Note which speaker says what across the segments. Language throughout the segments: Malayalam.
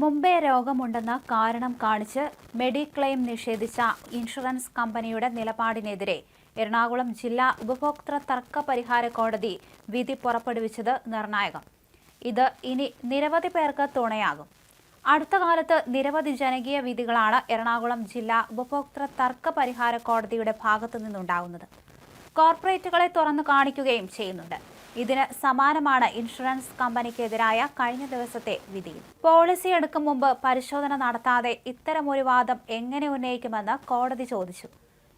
Speaker 1: മുമ്പേ രോഗമുണ്ടെന്ന കാരണം കാണിച്ച് മെഡിക്ലെയിം നിഷേധിച്ച ഇൻഷുറൻസ് കമ്പനിയുടെ നിലപാടിനെതിരെ എറണാകുളം ജില്ലാ ഉപഭോക്തൃ തർക്ക പരിഹാര കോടതി വിധി പുറപ്പെടുവിച്ചത് നിർണായകം. ഇത് ഇനി നിരവധി പേർക്ക് തുണയാകും. അടുത്ത കാലത്ത് നിരവധി ജനകീയ വിധികളാണ് എറണാകുളം ജില്ലാ ഉപഭോക്തൃ തർക്ക പരിഹാര കോടതിയുടെ ഭാഗത്തു നിന്നുണ്ടാകുന്നത് കോർപ്പറേറ്റുകളെ തുറന്നു കാണിക്കുകയും ചെയ്യുന്നുണ്ട്. ഇതിന് സമാനമാണ് ഇൻഷുറൻസ് കമ്പനിക്കെതിരായ കഴിഞ്ഞ ദിവസത്തെ വിധിയിൽ പോളിസി എടുക്കും മുമ്പ് പരിശോധന നടത്താതെ ഇത്തരമൊരു വാദം എങ്ങനെ ഉന്നയിക്കുമെന്ന് കോടതി ചോദിച്ചു.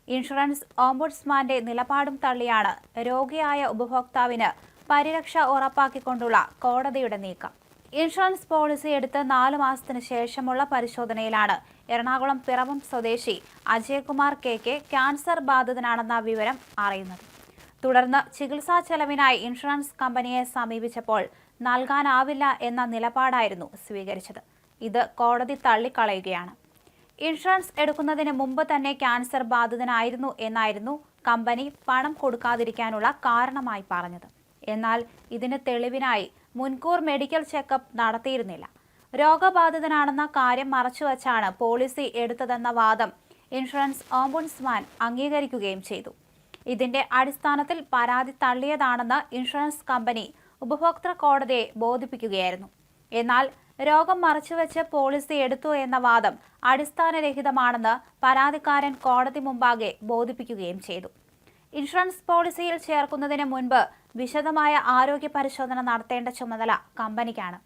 Speaker 1: ഇൻഷുറൻസ് ഓംബുഡ്സ്മാന്റെ നിലപാടും തള്ളിയാണ് രോഗിയായ ഉപഭോക്താവിന് പരിരക്ഷ ഉറപ്പാക്കിക്കൊണ്ടുള്ള കോടതിയുടെ നീക്കം. ഇൻഷുറൻസ് പോളിസി എടുത്ത് നാലു മാസത്തിന് ശേഷമുള്ള പരിശോധനയിലാണ് എറണാകുളം പിറവം സ്വദേശി അജയകുമാർ കെ കെ ക്യാൻസർ ബാധിതനാണെന്ന വിവരം അറിയുന്നത്. തുടർന്ന് ചികിത്സാ ചെലവിനായി ഇൻഷുറൻസ് കമ്പനിയെ സമീപിച്ചപ്പോൾ നൽകാനാവില്ല എന്ന നിലപാടായിരുന്നു സ്വീകരിച്ചത്. ഇത് കോടതി തള്ളിക്കളയുകയാണ്. ഇൻഷുറൻസ് എടുക്കുന്നതിന് മുമ്പ് തന്നെ ക്യാൻസർ ബാധിതനായിരുന്നു എന്നായിരുന്നു കമ്പനി പണം കൊടുക്കാതിരിക്കാനുള്ള കാരണമായി പറഞ്ഞത്. എന്നാൽ ഇതിന് തെളിവിനായി മുൻകൂർ മെഡിക്കൽ ചെക്കപ്പ് നടത്തിയിരുന്നില്ല. രോഗബാധിതനാണെന്ന കാര്യം മറച്ചുവച്ചാണ് പോളിസി എടുത്തതെന്ന വാദം ഇൻഷുറൻസ് ഓംബുഡ്സ്മാൻ അംഗീകരിക്കുകയും ചെയ്തു. ഇതിന്റെ അടിസ്ഥാനത്തിൽ പരാതി തള്ളിയതാണെന്ന് ഇൻഷുറൻസ് കമ്പനി ഉപഭോക്തൃ കോടതിയെ ബോധിപ്പിക്കുകയായിരുന്നു. എന്നാൽ രോഗം മറച്ചുവെച്ച് പോളിസി എടുത്തു എന്ന വാദം അടിസ്ഥാനരഹിതമാണെന്ന് പരാതിക്കാരൻ കോടതി മുമ്പാകെ ബോധിപ്പിക്കുകയും ചെയ്തു. ഇൻഷുറൻസ് പോളിസിയിൽ ചേർക്കുന്നതിന് മുൻപ് വിശദമായ ആരോഗ്യ പരിശോധന നടത്തേണ്ട ചുമതല കമ്പനിക്കാണ്.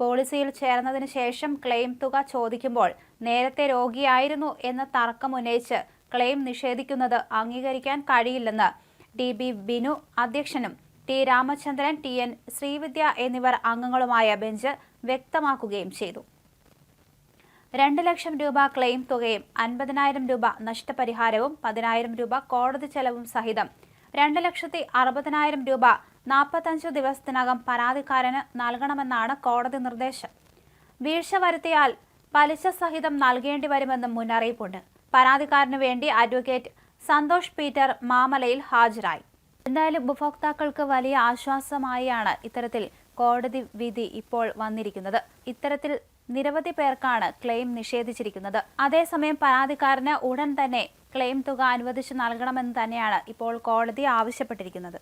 Speaker 1: പോളിസിയിൽ ചേർന്നതിന് ശേഷം ക്ലെയിം തുക ചോദിക്കുമ്പോൾ നേരത്തെ രോഗിയായിരുന്നു എന്ന തർക്കമുന്നയിച്ച് ക്ലെയിം നിഷേധിക്കുന്നത് അംഗീകരിക്കാൻ കഴിയില്ലെന്ന് ടി ബി ബിനു അധ്യക്ഷനും T Ramachandran T N Sreevidya എന്നിവർ അംഗങ്ങളുമായ ബെഞ്ച് വ്യക്തമാക്കുകയും ചെയ്തു. രണ്ട് ലക്ഷം രൂപ ക്ലെയിം തുകയും അൻപതിനായിരം രൂപ നഷ്ടപരിഹാരവും പതിനായിരം രൂപ കോടതി ചെലവും സഹിതം രണ്ട് ലക്ഷത്തി അറുപതിനായിരം രൂപ നാൽപ്പത്തഞ്ചു ദിവസത്തിനകം പരാതിക്കാരന് നൽകണമെന്നാണ് കോടതി നിർദ്ദേശം. വീഴ്ച വരുത്തിയാൽ പലിശ സഹിതം നൽകേണ്ടി വരുമെന്നും മുന്നറിയിപ്പുണ്ട്. പരാതിക്കാരന് വേണ്ടി അഡ്വക്കേറ്റ് സന്തോഷ് പീറ്റർ മാമലയിൽ ഹാജരായി. എന്തായാലും ഉപഭോക്താക്കൾക്ക് വലിയ ആശ്വാസമായാണ് ഇത്തരത്തിൽ കോടതി വിധി ഇപ്പോൾ വന്നിരിക്കുന്നത്. ഇത്തരത്തിൽ നിരവധി പേർക്കാണ് ക്ലെയിം നിഷേധിച്ചിരിക്കുന്നത്. അതേസമയം പരാതിക്കാരന് ഉടൻ തന്നെ ക്ലെയിം തുക അനുവദിച്ചു നൽകണമെന്ന് തന്നെയാണ് ഇപ്പോൾ കോടതി ആവശ്യപ്പെട്ടിരിക്കുന്നത്.